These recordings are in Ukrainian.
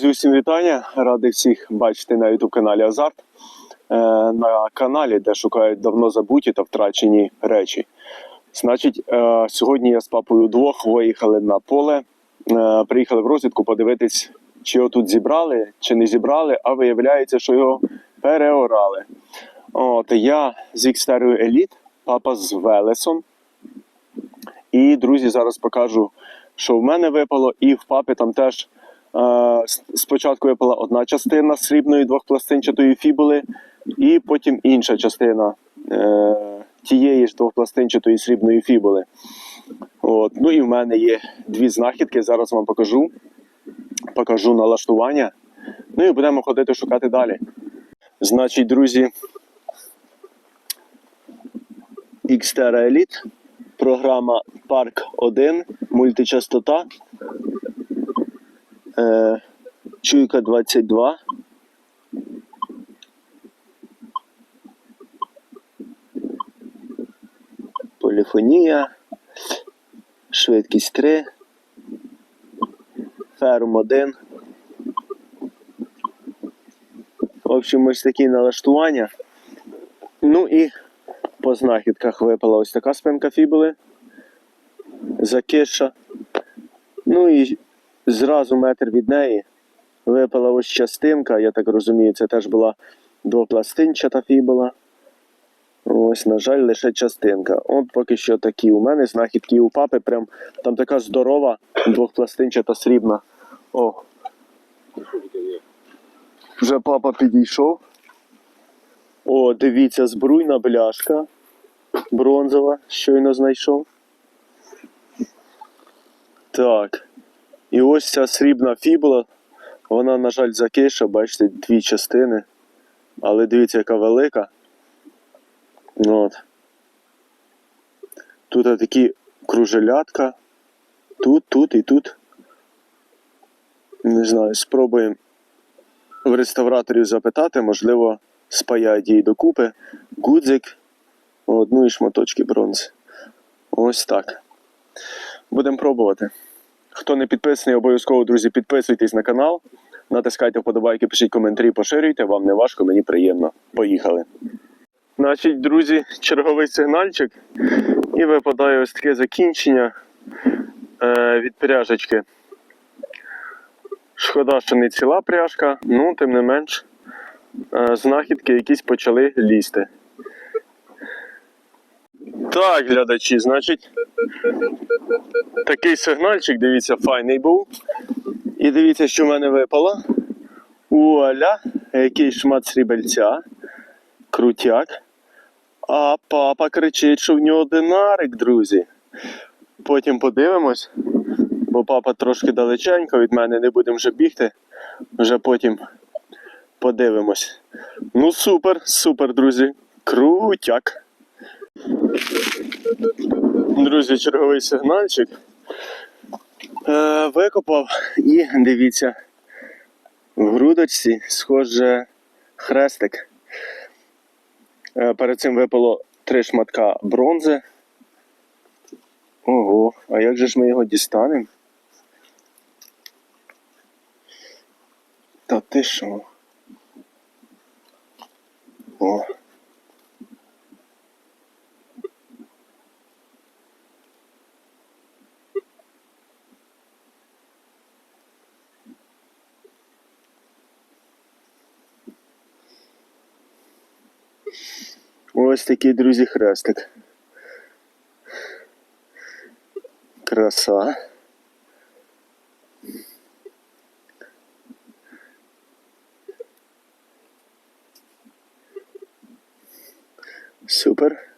Друзі, усім вітання! Радий всіх бачити на youtube каналі Азарт. Е, на каналі, де шукають давно забуті та втрачені речі. Значить, е, сьогодні я з папою двох виїхали на поле, е, приїхали в розвідку подивитись, чи його тут зібрали, чи не зібрали, а виявляється, що його переорали. От, я з Xtereo Elite, папа з Велесом. І, друзі, зараз покажу, що в мене випало, і в папи там теж. Спочатку випала одна частина срібної двохпластинчатої фібули, і потім інша частина е, тієї ж двохпластинчатої срібної фібули. От. Ну і в мене є дві знахідки. Зараз вам покажу. Покажу налаштування. Ну і будемо ходити шукати далі. Значить, друзі, Xterra Elite, програма Park 1, мультичастота. Е, Чуйка 22. Поліфонія. Швидкість 3. Ферм 1. В общем, ось такі налаштування. Ну і по знахідках випала ось така спинка фібули. Закиша. Ну і зразу метр від неї випала ось частинка, я так розумію, це теж була двопластинчата фібула. Ось, на жаль, лише частинка. От поки що такі у мене знахідки у папи. Прям там така здорова двохпластинчата срібна. О. Вже папа підійшов. О, дивіться, збруйна бляшка. Бронзова, щойно знайшов. Так. І ось ця срібна фібула, вона, на жаль, закиша, бачите, дві частини. Але дивіться, яка велика. Ну, От. Тут такі кружелятка. Тут, тут і тут. Не знаю, спробуємо в реставраторів запитати, можливо, спаяють її докупи. Гудзик. От, ну і шматочки бронзи. Ось так. Будемо пробувати. Хто не підписаний, обов'язково, друзі, підписуйтесь на канал, натискайте вподобайки, пишіть коментарі, поширюйте. Вам не важко, мені приємно. Поїхали. Значить, друзі, черговий сигнальчик. І випадає ось таке закінчення е, від пряжечки. Шкода, що не ціла пряжка, ну, тим не менш, е, знахідки якісь почали лізти. Так, глядачі, значить, такий сигнальчик, дивіться, файний був. І дивіться, що в мене випало. Вуаля, який шмат срібельця. Крутяк. А папа кричить, що в нього динарик, друзі. Потім подивимось, бо папа трошки далеченько від мене, не будемо вже бігти. Вже потім подивимось. Ну, супер, супер, друзі. Крутяк. Друзі, черговий сигнальчик. Е, викопав і дивіться, в грудочці схоже хрестик. Е, перед цим випало три шматка бронзи. Ого, а як же ж ми його дістанемо? Та ти що? О. Ось такий, друзі, хрестик. Краса. Супер.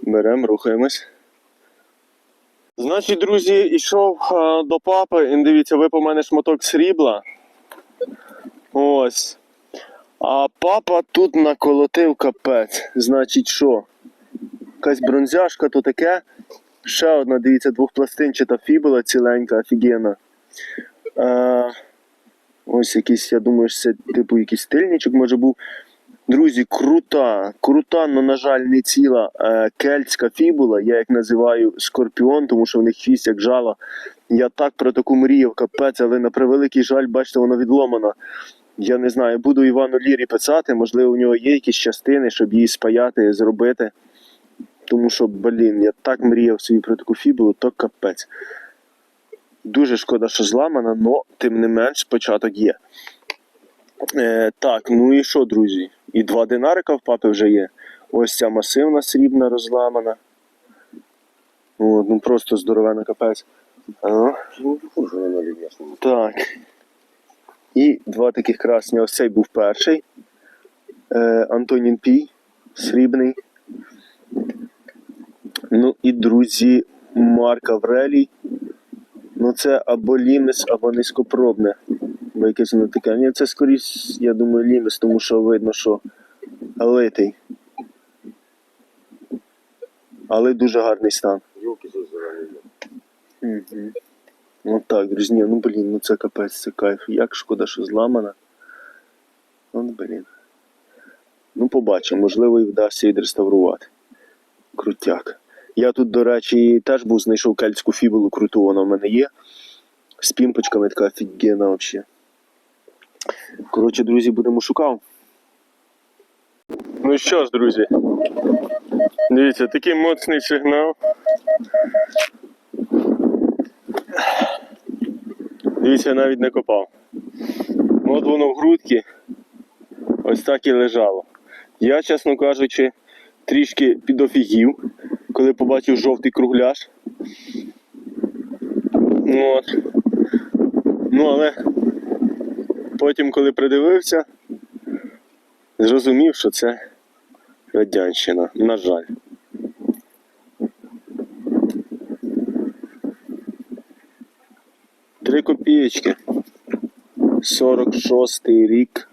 Беремо, рухаємось. Значить, друзі, йшов до папи, і дивіться, випав у мене шматок срібла. Ось. А папа тут наколотив капець. Значить, що? Якась бронзяшка то таке. Ще одна, дивіться, двохпластинчата фібула ціленька, офігенна. А, ось якийсь, я думаю, що це типу якийсь стильничок може був. Друзі, крута, крута, але, на жаль, не ціла е, кельтська фібула. Я їх називаю скорпіон, тому що в них хвіст як жало. Я так про таку мріяв, капець, але на превеликий жаль, бачите, воно відломано. Я не знаю, буду Івану Лірі писати, можливо, у нього є якісь частини, щоб її спаяти, зробити. Тому що, блін, я так мріяв собі про таку фібулу, то капець. Дуже шкода, що зламана, але тим не менш початок є. Е, так, ну і що, друзі? І два динарика в папи вже є. Ось ця масивна срібна розламана. От, ну просто здоровена капець. А, Ну, так. І два таких красні. Ось цей був перший. Е, Антонін Пій, срібний. Ну і друзі, Марк Аврелій. Ну це або лімес, або низькопробне. Бо якесь воно таке. Ні, це скоріш, я думаю, лімес, тому що видно, що литий. Але дуже гарний стан. Угу. Ну так, друзі, ну блін, ну це капець, це кайф. Як шкода, що зламана. Ну, блін. Ну, побачимо, можливо, і вдасться відреставрувати. Крутяк. Я тут, до речі, теж був знайшов кельтську фібулу круту, вона в мене є. З пімпочками така офігенна взагалі. Коротше, друзі, будемо шукати. Ну що ж, друзі. Дивіться, такий моцний сигнал. Дивіться, я навіть не копав. От воно в грудки. Ось так і лежало. Я, чесно кажучи, трішки підофігів, коли побачив жовтий кругляш. Ну, От. Ну, але потім, коли придивився, зрозумів, що це радянщина. На жаль. Три копієчки. 46 рік.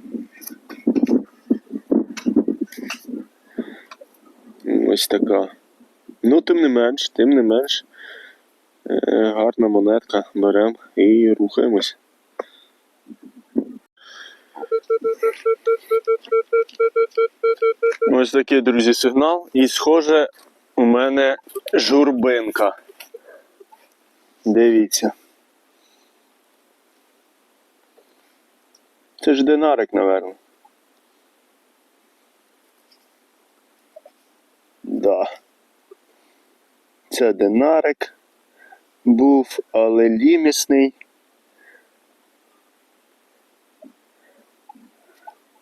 Ось така. Ну, тим не менш, тим не менш. е, Гарна монетка. Беремо і рухаємось. Ось такий, друзі, сигнал. І схоже, у мене журбинка. Дивіться. Це ж динарик, напевно. Да. Це динарик був, але лімісний.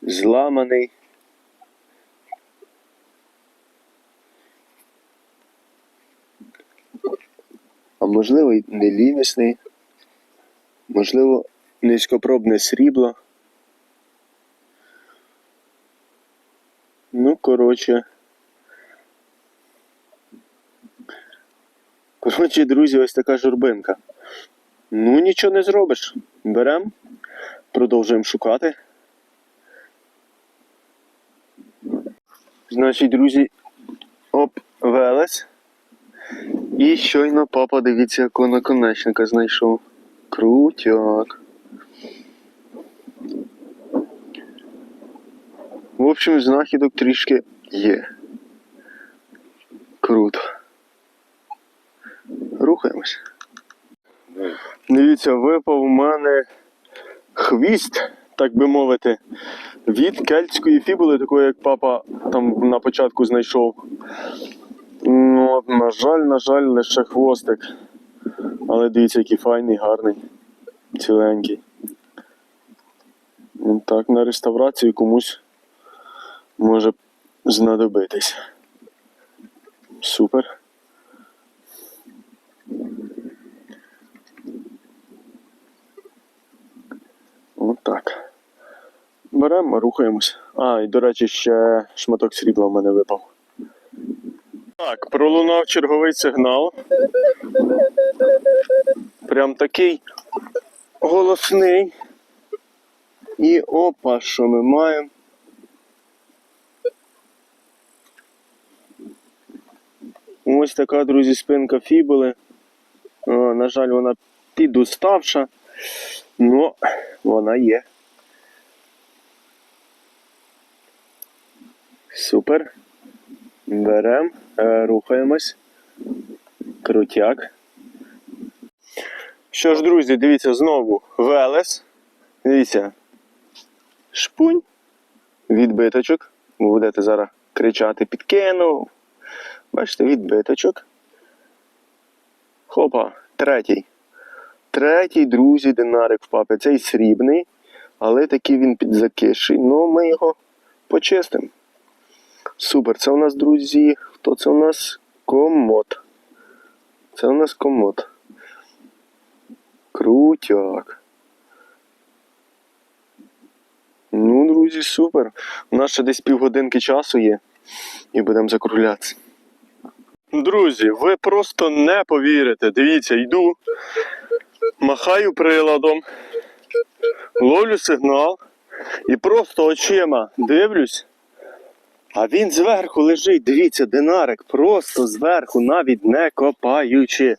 Зламаний. А можливо, й не лімісний. Можливо, низькопробне срібло. Ну, коротше. Коротше, друзі, ось така журбинка. Ну, нічого не зробиш. Беремо, продовжуємо шукати. Значить, друзі, оп, велес. І щойно папа, дивіться, якого наконечника знайшов. Крутяк. В общем, знахідок трішки є. Круто. Рухаємось. Дивіться, випав у мене хвіст, так би мовити, від кельтської фібули, такої, як папа там на початку знайшов. Ну, от, на жаль, на жаль, лише хвостик. Але дивіться, який файний, гарний, ціленький. Так, на реставрацію комусь може знадобитись. Супер. Отак. Беремо, рухаємось. А, і до речі, ще шматок срібла в мене випав. Так, пролунав черговий сигнал. Прям такий голосний. І опа, що ми маємо? Ось така, друзі, спинка фібули. На жаль, вона підуставша, але вона є. Супер. Беремо, рухаємось. Крутяк. Що ж, друзі, дивіться знову Велес. Дивіться. Шпунь. Відбиточок. Ви будете зараз кричати підкинув. Бачите, відбиточок. Хопа, третій. Третій, друзі, динарик в папі. Цей срібний, але такий він підзакиший. Ну, ми його почистимо. Супер. Це у нас, друзі. Хто це у нас? Комод. Це у нас комод. Крутяк. Ну, друзі, супер. У нас ще десь півгодинки часу є. І будемо закруглятися. Друзі, ви просто не повірите. Дивіться, йду, махаю приладом, ловлю сигнал і просто очима дивлюсь. А він зверху лежить, дивіться, динарик, просто зверху, навіть не копаючи.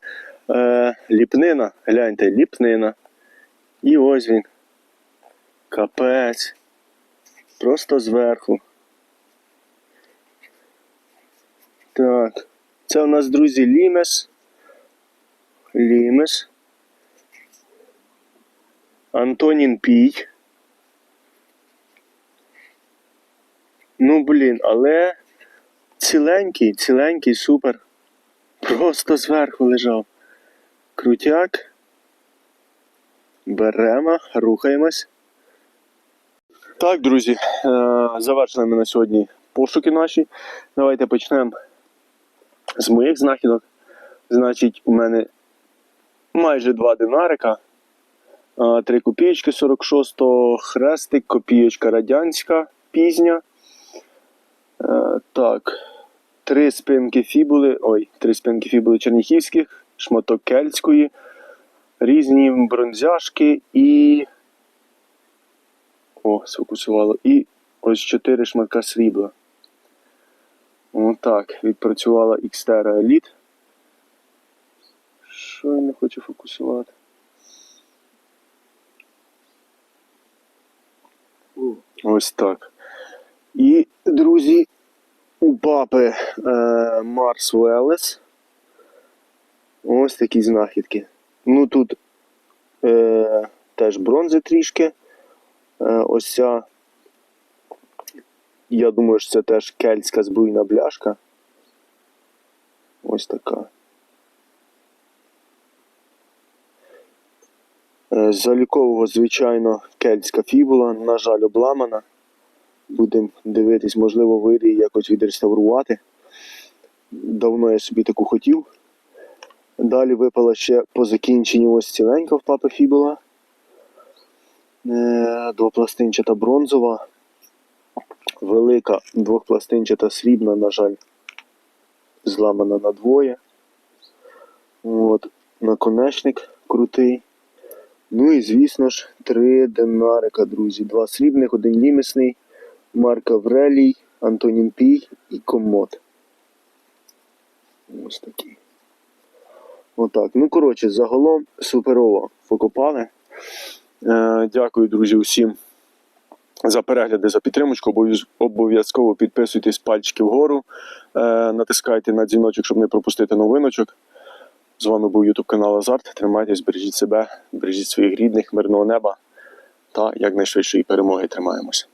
Е, ліпнина, гляньте, ліпнина. І ось він. Капець. Просто зверху. Так. Це у нас, друзі, лімес. Лімес. Антонін Пій. Ну, блін, але ціленький, ціленький, супер. Просто зверху лежав. Крутяк. Беремо, рухаємось. Так, друзі, е, завершили ми на сьогодні пошуки наші. Давайте почнемо з моїх знахідок. Значить, у мене майже два динарика, три копійки 46-го, хрестик, копійочка радянська, пізня. Е, Так, три спинки фібули, ой, три спинки фібули черніхівських, шматок кельтської, різні бронзяшки і. О, сфокусувало. І ось чотири шматка срібла. Отак. Відпрацювала Xterra Elite. Що я не хочу фокусувати? Ось так. І, друзі, у папи е, Марс Велес. Ось такі знахідки. Ну тут е, теж бронзи трішки. Е, ось ця, я думаю, що це теж кельтська збруйна бляшка. Ось така. Е, залікового, звичайно, кельтська фібула, на жаль, обламана. Будемо дивитись, можливо, вийде її якось відреставрувати. Давно я собі таку хотів. Далі випала ще по закінченню ось ціленька в папи фібула. Е, Двопластинчата бронзова. Велика двохпластинчата срібна, на жаль, зламана на двоє. От, наконечник крутий. Ну і, звісно ж, три динарика, друзі. Два срібних, один лімісний, Марк Аврелій, Антонін Пій і Комод. Ось такий. Отак. Ну, коротше, загалом суперово покопали. Е, дякую, друзі, усім за перегляди, за підтримочку. Обов'язково підписуйтесь пальчики вгору, е, натискайте на дзвіночок, щоб не пропустити новиночок. З вами був YouTube канал Азарт. Тримайтесь, бережіть себе, бережіть своїх рідних, мирного неба та якнайшвидшої перемоги тримаємося.